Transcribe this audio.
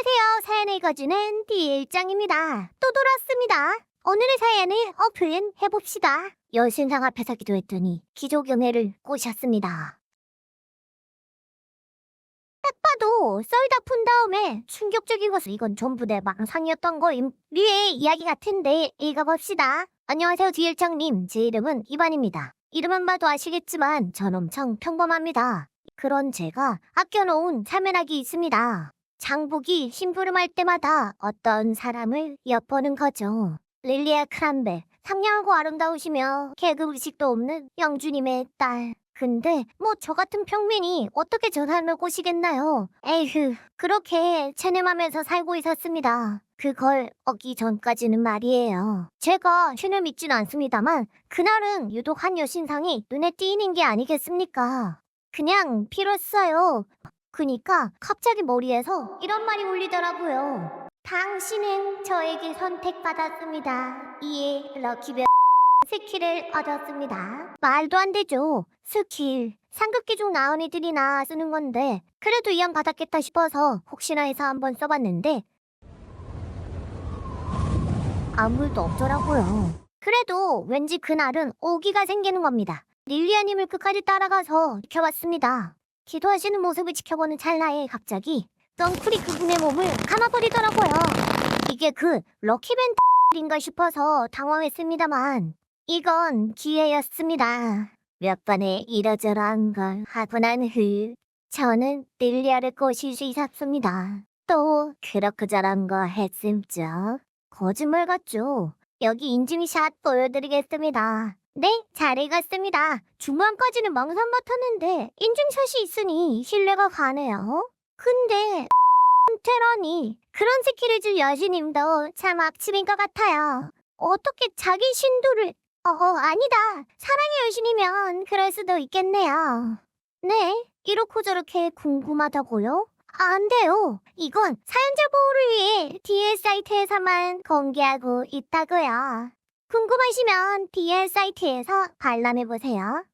안녕하세요. 사연을 읽어주는 디일장입니다. 또 돌아왔습니다. 오늘의 사연을 오픈 해봅시다. 여신상 앞에 서 기도 했더니 기조경애를 꼬셨습니다. 딱 봐도 썰다 푼 다음에 충격적인 것은 이건 전부 내 망상이었던 거임. 류의 이야기 같은데 읽어봅시다. 안녕하세요 디일장님. 제 이름은 이반입니다. 이름만 봐도 아시겠지만 전 엄청 평범합니다. 그런 제가 아껴놓은 사면학이 있습니다. 장복이 심부름할 때마다 어떤 사람을 엿보는 거죠. 릴리아 크람베, 상냥하고 아름다우시며 계급 의식도 없는 영주님의 딸. 근데 뭐 저 같은 평민이 어떻게 저 삶을 꼬시겠나요? 에휴, 그렇게 체념하면서 살고 있었습니다. 그걸 얻기 전까지는 말이에요. 제가 신을 믿지는 않습니다만 그날은 유독 한 여신상이 눈에 띄는 게 아니겠습니까? 그냥 필요했어요. 그니까 갑자기 머리에서 이런 말이 울리더라고요. 당신은 저에게 선택받았습니다. 이에 럭키별 스킬을 얻었습니다. 말도 안 되죠. 스킬. 상급기 중 나은 애들이나 쓰는 건데 그래도 이왕 받았겠다 싶어서 혹시나 해서 한번 써봤는데 아무 일도 없더라고요. 그래도 왠지 그날은 오기가 생기는 겁니다. 릴리아님을 끝까지 따라가서 지켜봤습니다. 기도하시는 모습을 지켜보는 찰나에 갑자기 덩쿨이 그분의 몸을 감아버리더라고요. 이게 그 럭키밴드인가 싶어서 당황했습니다만 이건 기회였습니다. 몇 번의 이러저러한 걸 하고 난 후 저는 릴리아를 꼬실 수 있었습니다. 또 그렇고 저런 거 했음죠. 거짓말 같죠? 여기 인증샷 보여드리겠습니다. 네, 잘 읽었습니다. 중반까지는 망상 같았는데 인증샷이 있으니 신뢰가 가네요. 근데 테러니 그런 스킬을 줄 여신님도 참 악취인 것 같아요. 어떻게 자기 신도를 어, 어 아니다. 사랑의 여신이면 그럴 수도 있겠네요. 네, 이렇고 저렇게 궁금하다고요? 안 돼요. 이건 사연자 보호를 위해 DL 사이트에서만 공개하고 있다고요. 궁금하시면 DL 사이트에서 관람해보세요.